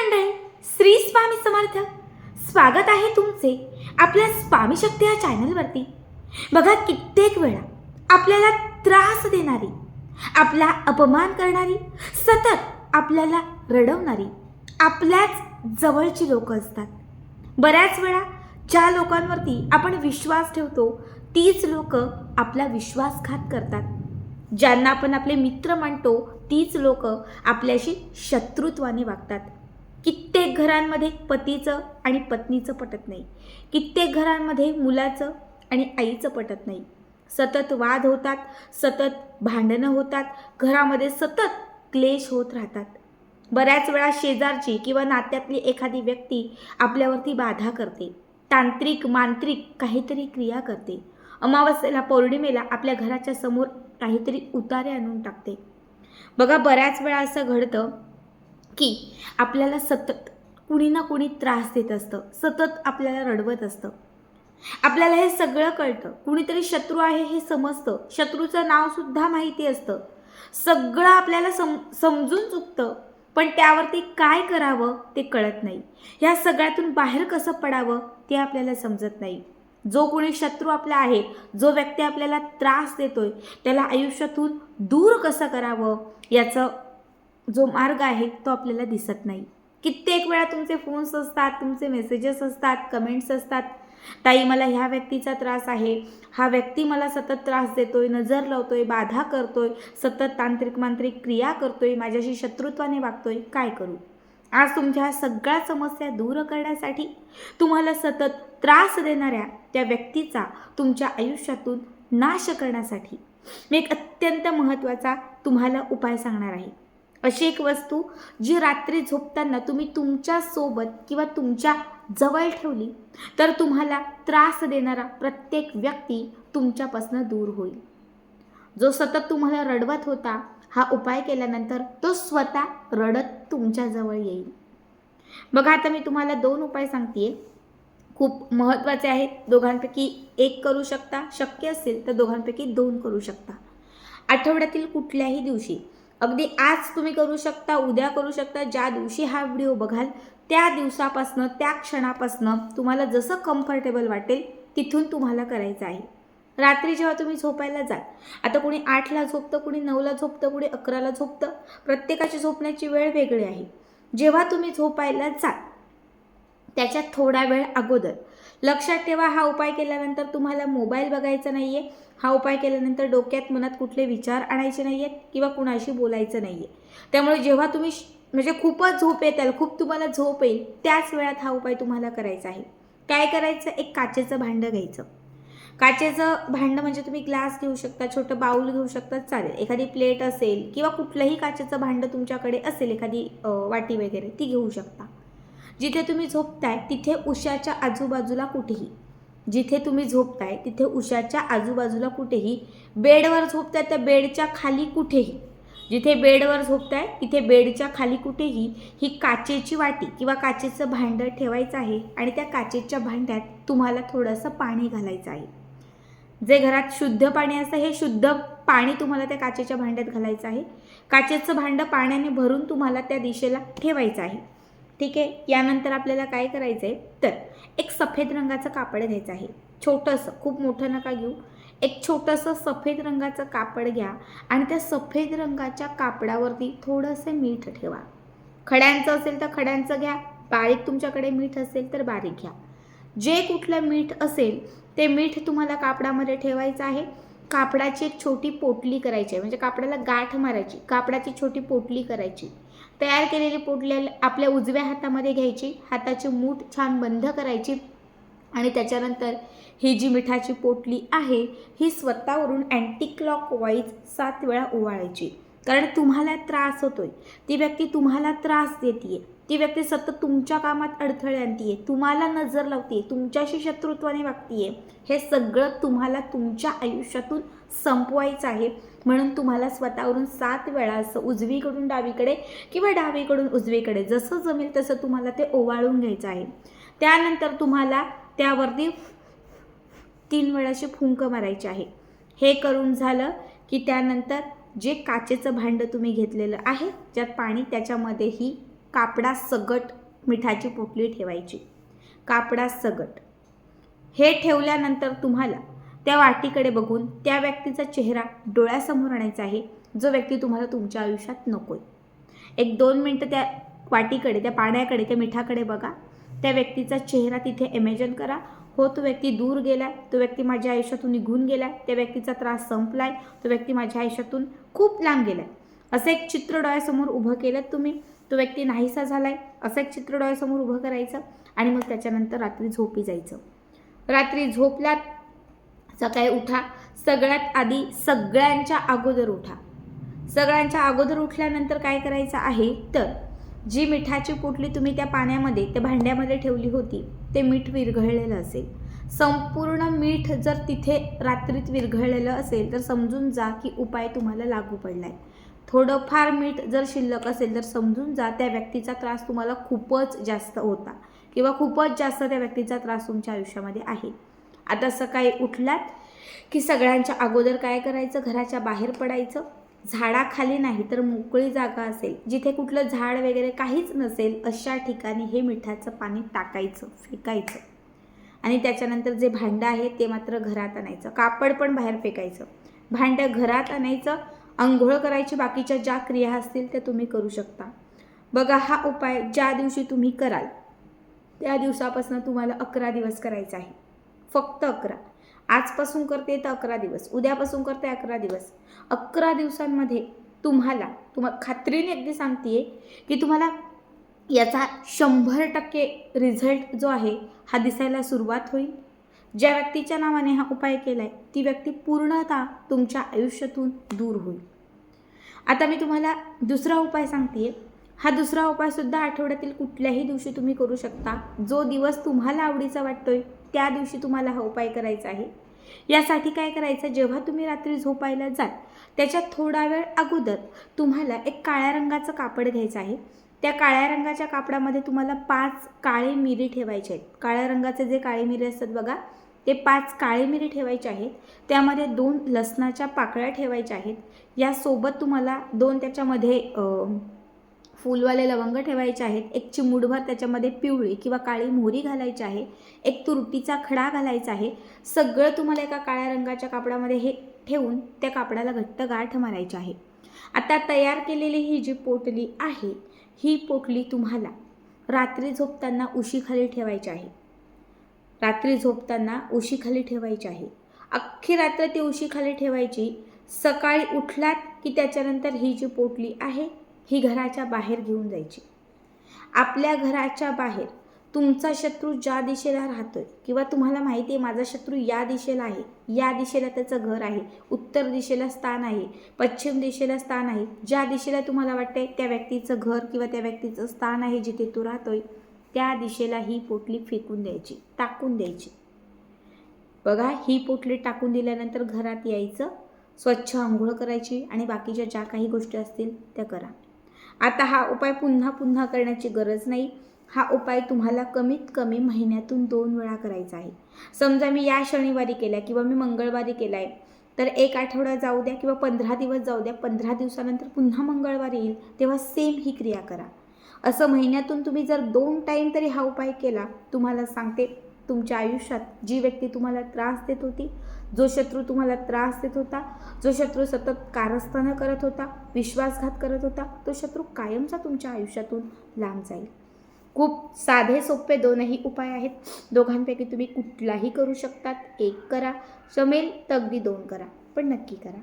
मंडळी श्री स्वामी समर्थ. स्वागत आहे तुमचे आपल्या स्वामी शक्ती या चॅनलवरती. बघा कित्येक वेळा आपल्याला त्रास देणारी आपला अपमान करणारी सतत आपल्याला रडवणारी आपल्याच जवळची लोक असतात. बऱ्याच वेळा ज्या लोकांवरती आपण विश्वास ठेवतो तीच लोक आपला विश्वासघात करतात. ज्यांना आपण आपले मित्र मानतो तीच लोक आपल्याशी शत्रुत्वाने वागतात. कित्येक घरांमध्ये पतीचं आणि पत्नीचं पटत नाही. कित्येक घरांमध्ये मुलाचं आणि आईचं पटत नाही. सतत वाद होतात सतत भांडणं होतात घरामध्ये सतत क्लेश होत राहतात. बऱ्याच वेळा शेजारची किंवा नात्यातली एखादी व्यक्ती आपल्यावरती बाधा करते. तांत्रिक मांत्रिक काहीतरी क्रिया करते. अमावस्येला पौर्णिमेला आपल्या घराच्या समोर काहीतरी उतारे आणून टाकते. बघा बऱ्याच वेळा असं घडतं की आपल्याला सतत कुणी ना कुणी त्रास देत असतं सतत आपल्याला रडवत असतं. आपल्याला हे सगळं कळतं. कुणीतरी शत्रू आहे हे समजतं. शत्रूचं नावसुद्धा माहिती असतं. सगळं आपल्याला सम समजून चुकतं. पण त्यावरती काय करावं ते कळत नाही. ह्या सगळ्यातून बाहेर कसं पडावं ते आपल्याला समजत नाही. जो कोणी शत्रू आपला आहे जो व्यक्ती आपल्याला त्रास देतोय त्याला आयुष्यातून दूर कसं करावं याचं जो मार्ग आहे तो आपल्याला दिसत नाही. कित्येक वेळा तुमचे फोन्स असतात तुमचे मेसेजेस असतात कमेंट्स असतात. ताई मला ह्या व्यक्तीचा त्रास आहे. हा व्यक्ती मला सतत त्रास देतोय नजर लावतोय बाधा करतोय सतत तांत्रिक मांत्रिक क्रिया करतोय माझ्याशी शत्रुत्वाने वागतोय. काय करू? आज तुमच्या सगळ्या समस्या दूर करण्यासाठी तुम्हाला सतत त्रास देणाऱ्या त्या व्यक्तीचा तुमच्या आयुष्यातून नाश करण्यासाठी मी एक अत्यंत महत्त्वाचा तुम्हाला उपाय सांगणार आहे. अशी एक वस्तू जी रात्री झोपताना तुम्ही तुमच्यासोबत किंवा तुमच्या जवळ ठेवली तर तुम्हाला त्रास देणारा प्रत्येक व्यक्ती तुमच्यापासून दूर होईल. जो सतत तुम्हाला रडवत होता हा उपाय केल्यानंतर तो स्वतः रडत तुमच्याजवळ येईल. बघा आता मी तुम्हाला दोन उपाय सांगते खूप महत्त्वाचे आहेत. दोघांपैकी एक करू शकता. शक्य असेल तर दोघांपैकी दोन करू शकता. आठवड्यातील कुठल्याही दिवशी अगदी आज तुम्ही करू शकता उद्या करू शकता ज्या दिवशी हा व्हिडिओ बघाल त्या दिवसापासनं त्या क्षणापासनं तुम्हाला जसं कम्फर्टेबल वाटेल तिथून तुम्हाला करायचं आहे. रात्री जेव्हा तुम्ही झोपायला जाल आता कुणी आठला झोपतं कुणी नऊला झोपतं कुणी अकराला झोपतं प्रत्येकाची झोपण्याची वेळ वेगळी आहे. जेव्हा तुम्ही झोपायला जाल त्याच्यात थोडा वेळ अगोदर लक्षात ठेवा हा उपाय केल्यानंतर तुम्हाला मोबाईल बघायचा नाही आहे हा उपाय केल्यानंतर डोक्यात मनात कुठले विचार आणायचे नाही आहेत किंवा कुणाशी बोलायचं नाही आहे त्यामुळे जेव्हा तुम्ही म्हणजे खूपच झोप येताल खूप तुम्हाला झोप येईल त्याच वेळात हा उपाय तुम्हाला करायचा आहे. काय करायचं? एक काचेचं भांडं घ्यायचं. काचेचं भांडं म्हणजे तुम्ही ग्लास घेऊ शकता छोटं बाऊल घेऊ शकता चालेल. एखादी प्लेट असेल किंवा कुठलंही काचेचं भांडं तुमच्याकडे असेल एखादी वाटी वगैरे ती घेऊ शकता. जिथे तुम्ही झोपताय तिथे उशाच्या आजूबाजूला कुठेही. जिथे तुम्ही झोपताय तिथे उशाच्या आजूबाजूला कुठेही. बेडवर झोपताय त्या बेडच्या खाली कुठेही. जिथे बेडवर झोपताय तिथे बेडच्या खाली कुठेही. ही काचेची वाटी किंवा काचेचं भांडं ठेवायचं आहे आणि त्या काचेच्या भांड्यात तुम्हाला थोडंसं पाणी घालायचं आहे. जे घरात शुद्ध पाणी असतं हे शुद्ध पाणी तुम्हाला त्या काचेच्या भांड्यात घालायचं आहे. काचेचं भांडं पाण्याने भरून तुम्हाला त्या दिशेला ठेवायचं आहे. ठीक आहे? यानंतर आपल्याला काय करायचं आहे तर एक सफेद रंगाचं कापड घ्यायचं आहे. छोटंसं खूप मोठं नका घेऊ. एक छोटंसं सफेद रंगाचं कापड घ्या आणि त्या सफेद रंगाच्या कापडावरती थोडंसं मीठ ठेवा. खड्यांचं असेल तर खड्यांचं घ्या. बारीक तुमच्याकडे मीठ असेल तर बारीक घ्या. जे कुठलं मीठ असेल ते मीठ तुम्हाला कापडामध्ये ठेवायचं आहे. कापडाची एक छोटी पोटली करायची आहे. म्हणजे कापडाला गाठ मारायची. कापडाची छोटी पोटली करायची. तयार केलेली पोटल्या आपल्या उजव्या हातामध्ये घ्यायची. हाताची मूठ छान बंद करायची. आणि त्याच्यानंतर ही जी मिठाची पोटली आहे ही स्वतःवरून अँटी क्लॉक वाईज सात वेळा ओवाळायची. कारण तुम्हाला त्रास होतोय. ती व्यक्ती तुम्हाला त्रास देते ती व्यक्ती सतत तुमच्या कामात अडथळे आणतीये. तुम्हाला नजर लावते तुमच्याशी शत्रुत्वाने वागतीये. हे सगळं तुम्हाला तुमच्या आयुष्यातून संपवायचं आहे. म्हणून तुम्हाला स्वतःवरून सात वेळा असं उजवीकडून डावीकडे किंवा डावीकडून उजवीकडे जसं जमेल तसं तुम्हाला ते ओवाळून घ्यायचं आहे. त्यानंतर तुम्हाला त्यावरती तीन वेळाची फुंक मारायची आहे. हे करून झालं की त्यानंतर जे काचेचं भांडं तुम्ही घेतलेलं आहे ज्यात पाणी त्याच्यामध्ये ही कापडा सगट मिठाची पोटली ठेवायची. कापडा सगट. हे ठेवल्यानंतर तुम्हाला त्या वाटीकडे बघून त्या व्यक्तीचा चेहरा डोळ्यासमोर आणायचा आहे. जो व्यक्ती तुम्हाला तुमच्या आयुष्यात नको आहे एक दोन मिनटं त्या वाटीकडे त्या पाण्याकडे त्या मिठाकडे बघा. त्या व्यक्तीचा चेहरा तिथे इमॅजिन करा. हो तो व्यक्ती दूर गेलाय. तो व्यक्ती माझ्या आयुष्यातून निघून गेलाय. त्या व्यक्तीचा त्रास संपलाय. तो व्यक्ती माझ्या आयुष्यातून खूप लांब गेलाय. असं एक चित्र डोळ्यासमोर उभं केलं तुम्ही. तो व्यक्ती नाहीसा झालाय. असं एक चित्र डोळ्यासमोर उभं करायचं आणि मग त्याच्यानंतर रात्री झोपी जायचं. रात्री झोपल्यात सकाळी उठा. सगळ्यात आधी सगळ्यांच्या अगोदर उठा. सगळ्यांच्या अगोदर उठल्यानंतर काय करायचं आहे? तर जी मिठाची पोटली तुम्ही त्या पाण्यामध्ये त्या भांड्यामध्ये ठेवली होती ते मीठ विरघळलेलं असेल. संपूर्ण मीठ जर तिथे रात्रीत विरघळलेलं असेल तर समजून जा की उपाय तुम्हाला लागू पडला आहे थोडंफार मीठ जर शिल्लक असेल तर समजून जा त्या व्यक्तीचा त्रास तुम्हाला खूपच जास्त होता किंवा खूपच जास्त त्या व्यक्तीचा त्रास तुमच्या आयुष्यामध्ये आहे. आता सकाळी उठलात की सगळ्यांच्या अगोदर काय करायचं? घराच्या बाहेर पडायचं. झाडाखाली नाही तर मोकळी जागा असेल. जिथे कुठलं झाड वगैरे काहीच नसेल अशा ठिकाणी हे मिठाचं पाणी टाकायचं फेकायचं. आणि त्याच्यानंतर जे भांडं आहे ते मात्र घरात आणायचं. कापड पण बाहेर फेकायचं. भांडं घरात आणायचं. आंघोळ करायची बाकीच्या ज्या क्रिया असतील त्या तुम्ही करू शकता. बघा हा उपाय ज्या दिवशी तुम्ही कराल त्या दिवसापासून तुम्हाला अकरा दिवस करायचा आहे फक्त अकरा. आजपासून करते तर अकरा दिवस उद्यापासून करते अकरा दिवस. अकरा दिवसांमध्ये तुम्हाला तुम्हा खात्रीने अगदी सांगते की तुम्हाला याचा शंभर टक्के रिझल्ट जो आहे हा दिसायला सुरुवात होईल. ज्या व्यक्तीच्या नावाने हा उपाय केला आहे ती व्यक्ती पूर्णतः तुमच्या आयुष्यातून दूर होईल. आता मी तुम्हाला दुसरा उपाय सांगते हा दुसरा उपायसुद्धा आठवड्यातील कुठल्याही दिवशी तुम्ही करू शकता. जो दिवस तुम्हाला आवडीचा वाटतोय त्या दिवशी तुम्हाला हा उपाय करायचा आहे. यासाठी काय करायचं जेव्हा तुम्ही रात्री झोपायला जाल त्याच्या थोडा वेळ अगोदर तुम्हाला एक काळ्या रंगाचं कापड घ्यायचं आहे. त्या काळ्या रंगाच्या कापडामध्ये तुम्हाला पाच काळे मिरी ठेवायचे आहेत. काळ्या रंगाचे जे काळे मिरी असतात बघा ते पाच काळे मिरी ठेवायचे आहेत. त्यामध्ये दोन लसणाच्या पाकळ्या ठेवायच्या आहेत. यासोबत तुम्हाला दोन त्याच्यामध्ये फुलवाले लवंग ठेवायचे आहेत एक चिमूडभर त्याच्यामध्ये पिवळी किंवा काळी मोहरी घालायची आहे एक तुरटीचा खडा घालायचा आहे सगळं तुम्हाला एका काळ्या रंगाच्या कापडामध्ये हे ठेवून त्या कापडाला घट्ट गाठ मारायची आहे. आता तयार केलेली ही जी पोटली आहे ही पोटली तुम्हाला रात्री झोपताना उशीखाली ठेवायची आहे. रात्री झोपताना उशीखाली ठेवायची आहे. अख्खी रात्र ती उशीखाली ठेवायची. सकाळी उठलात की त्याच्यानंतर ही जी पोटली आहे ही घराच्या बाहेर घेऊन जायची. आपल्या घराच्या बाहेर तुमचा शत्रू ज्या दिशेला राहतोय किंवा तुम्हाला माहिती आहे माझा शत्रू या दिशेला आहे या दिशेला त्याचं घर आहे उत्तर दिशेला स्थान आहे पश्चिम दिशेला स्थान आहे ज्या दिशेला तुम्हाला वाटतंय त्या व्यक्तीचं घर किंवा त्या व्यक्तीचं स्थान आहे जिथे तू राहतोय त्या दिशेला ही पोटली फेकून द्यायची टाकून द्यायची. बघा ही पोटली टाकून दिल्यानंतर घरात यायचं स्वच्छ आंघोळ करायची आणि बाकीच्या ज्या काही गोष्टी असतील त्या करा. आता हा उपाय पुन्हा पुन्हा करण्याची गरज नाही. हा उपाय तुम्हाला कमीत कमी महिन्यातून दोन वेळा करायचा आहे. समजा मी या शनिवारी केला किंवा मी मंगळवारी केला आहे तर एक आठवडा जाऊ द्या किंवा पंधरा दिवस जाऊ द्या पंधरा दिवसानंतर पुन्हा मंगळवारी येईल तेव्हा सेम ही क्रिया करा. असं महिन्यातून तुम्ही जर दोन टाईम तरी हा उपाय केला तुम्हाला सांगते तुमच्या आयुष्यात जी व्यक्ती तुम्हाला त्रास देत होती जो शत्रू तुम्हाला त्रास देत होता जो शत्रू सतत कारस्थानं करत होता विश्वासघात करत होता तो शत्रू कायमचा तुमच्या आयुष्यातून लांब जाईल. खूप साधे सोपे दोनही उपाय आहेत. दोघांपैकी तुम्ही कुठलाही करू शकतात. एक करा. जमेल तर अगदी दोन करा. पण नक्की करा.